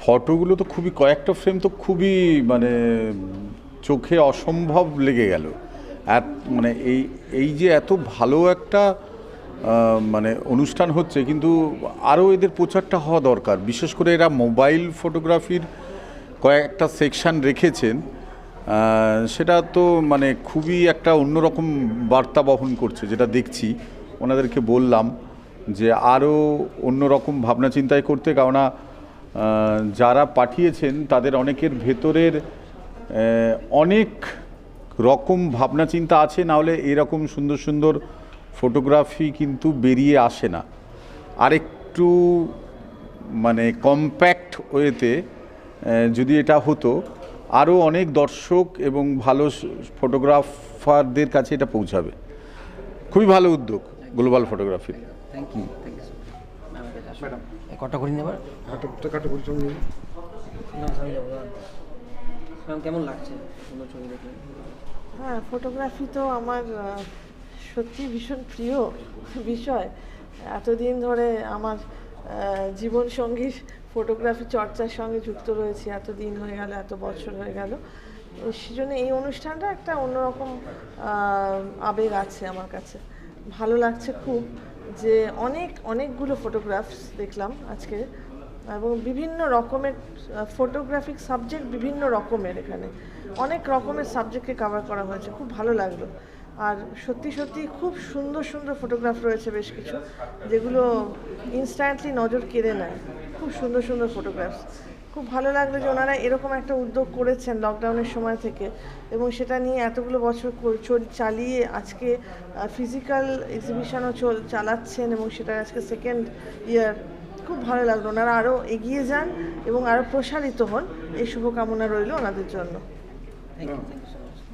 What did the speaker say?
ফটোগুলো তো খুবই, কয়েকটা ফ্রেম তো খুবই মানে চোখে অসম্ভব লেগে গেল। এত মানে এই এই যে এত ভালো একটা মানে অনুষ্ঠান হচ্ছে, কিন্তু আরও এদের প্রচারটা হওয়া দরকার। বিশেষ করে এরা মোবাইল ফটোগ্রাফির কয়েকটা সেকশন রেখেছেন সেটা তো মানে খুবই একটা অন্যরকম বার্তা বহন করছে, যেটা দেখছি। ওনাদেরকে বললাম যে আরও অন্যরকম ভাবনা চিন্তায় করতে, কেননা যারা পাঠিয়েছেন, তাদের অনেকের ভেতরের অনেক রকম ভাবনা চিন্তা আছে নাহলে এরকম সুন্দর সুন্দর ফটোগ্রাফি কিন্তু বেরিয়ে আসে না। আরেকটু মানে কম্প্যাক্ট ওয়েতে যদি এটা হতো আরও অনেক দর্শক এবং ভালো ফটোগ্রাফারদের কাছে এটা পৌঁছাবে। খুবই ভালো উদ্যোগ, গ্লোবাল ফটোগ্রাফির থ্যাংক ইউ ম্যাডাম। কটা করি নেবার? কাটো কাটো পরিশ্রম নিয়ে ম্যাম কেমন লাগছে? সুন্দর ছবি দেখে হ্যাঁ ফটোগ্রাফি তো আমার সত্যি ভীষণ প্রিয় বিষয়। এতদিন ধরে আমার জীবন সঙ্গী ফটোগ্রাফি চর্চার সঙ্গে যুক্ত রয়েছে। এত দিন হয়ে গেল এত বছর হয়ে গেল। সেজন্য এই অনুষ্ঠানটা একটা অন্যরকম আহ, আবেগ আছে আমার কাছে। ভালো লাগছে খুব। যে অনেক, অনেকগুলো ফটোগ্রাফস দেখলাম আজকে এবং বিভিন্ন রকমের ফটোগ্রাফিক সাবজেক্ট বিভিন্ন রকমের এখানে। অনেক রকমের সাবজেক্টকে কভার করা হয়েছে, খুব ভালো লাগল। আর সত্যি সত্যি খুব সুন্দর সুন্দর ফটোগ্রাফ রয়েছে বেশ কিছু, যেগুলো ইনস্ট্যান্টলি নজর কেড়ে নেয়। খুব সুন্দর সুন্দর ফটোগ্রাফস খুব ভালো লাগল যে ওনারা এরকম একটা উদ্যোগ করেছেন লকডাউনের সময় থেকে এবং সেটা নিয়ে এতগুলো বছর চালিয়ে আজকে ফিজিক্যাল এক্সিবিশনও চল চালাচ্ছেন এবং সেটা আজকে সেকেন্ড ইয়ার খুব ভালো লাগল। ওনারা আরও এগিয়ে যান এবং আরও প্রসারিত হন। এই শুভকামনা রইল ওনাদের জন্য। Thank you